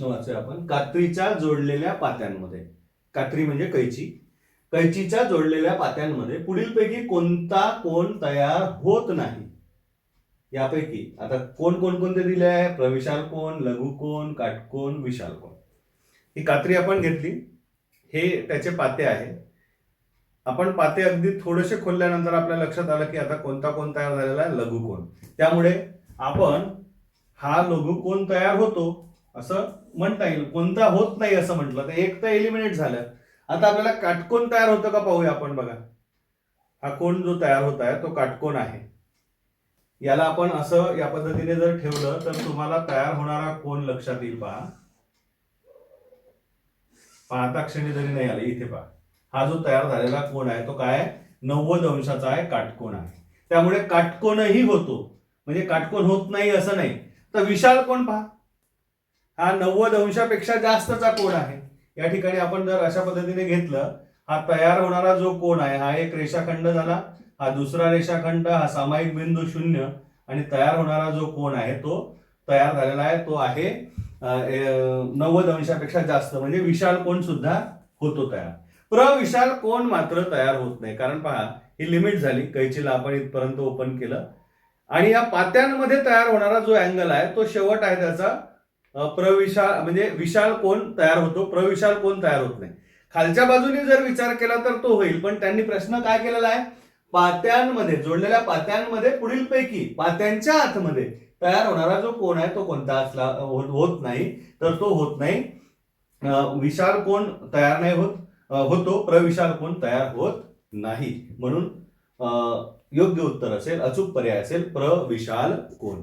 वाचूया आपण कात्रीच्या जोडलेल्या पात्यांमध्ये. कात्री म्हणजे कैची. कैचीच्या जोडलेल्या पात्यांमध्ये पुढीलपैकी कोणता कोण तयार होत नाही? यापैकी आता कोण कोण कोणते दिले आहे? प्रविशाल कोण लघु कोण काटकोण विशाल कोण? ही कात्री आपण घेतली. हे त्याचे पाते आहे आपण पाते अगदी थोडेसे खोलल्यानंतर आपल्या लक्षात आलं की आता कोणता कोण तयार झालेला आहे? लघु कोण. त्यामुळे आपण हा लघु कोण तयार होतो? असं म्हणता येईल. कोणता होत नाही असं म्हटलं तर एक तर एलिमिनेट झालं. आता आपल्याला काटकोण तयार होतं का पाहूया आपण बघा. हा कोण जो तयार होत आहे तो काटकोण आहे. याला आपण असं या पद्धतीने जर ठेवलं तर तुम्हाला तयार होणारा कोण लक्षात येईल पहा. पाहता क्षणी जरी नाही आले इथे पहा. हा जो तयार झालेला कोण आहे तो काय नव्वद अंशाचा आहे काटकोण आहे. त्यामुळे काटकोणही होतो. म्हणजे काटकोण होत नाही असं नाही. तर विशाल कोण पहा? हा नव्वद अंशापेक्षा जास्तचा कोण आहे? या ठिकाणी आपण जर अशा पद्धतीने घेतलं हा तयार होणारा जो कोण आहे हा एक रेषाखंड झाला हा दुसरा रेषाखंड हा सामायिक बिंदू शून्य आणि तयार होणारा जो कोण आहे तो तयार झालेला आहे तो आहे नव्वद अंशापेक्षा जास्त. म्हणजे विशाल कोण सुद्धा होतो तयार. प्रविशाल कोण मात्र तयार होत नाही. कारण पहा ही लिमिट झाली. कैचीला आपण इथपर्यंत ओपन केलं. आणि या पात्यांमध्ये तयार होणारा जो अँगल आहे तो शेवट आहे त्याचा प्रविशाल म्हणजे विशाल कोण तयार होतो? प्रविशाल कोण तयार होत नाही? खालच्या बाजूने जर विचार केला तर तो होईल पण त्यांनी प्रश्न काय केलेला आहे? पात्यांमध्ये जोडलेल्या पात्यांमध्ये पुढील पैकी पात्यांच्या आतमध्ये तयार होणारा जो कोण आहे तो कोणता असला होत नाही तर तो होत नाही. विशाल कोण तयार नाही होत? होतो प्रविशाल कोण तयार होत नाही. म्हणून योग्य उत्तर असेल अचूक पर्याय असेल प्रविशाल कोण.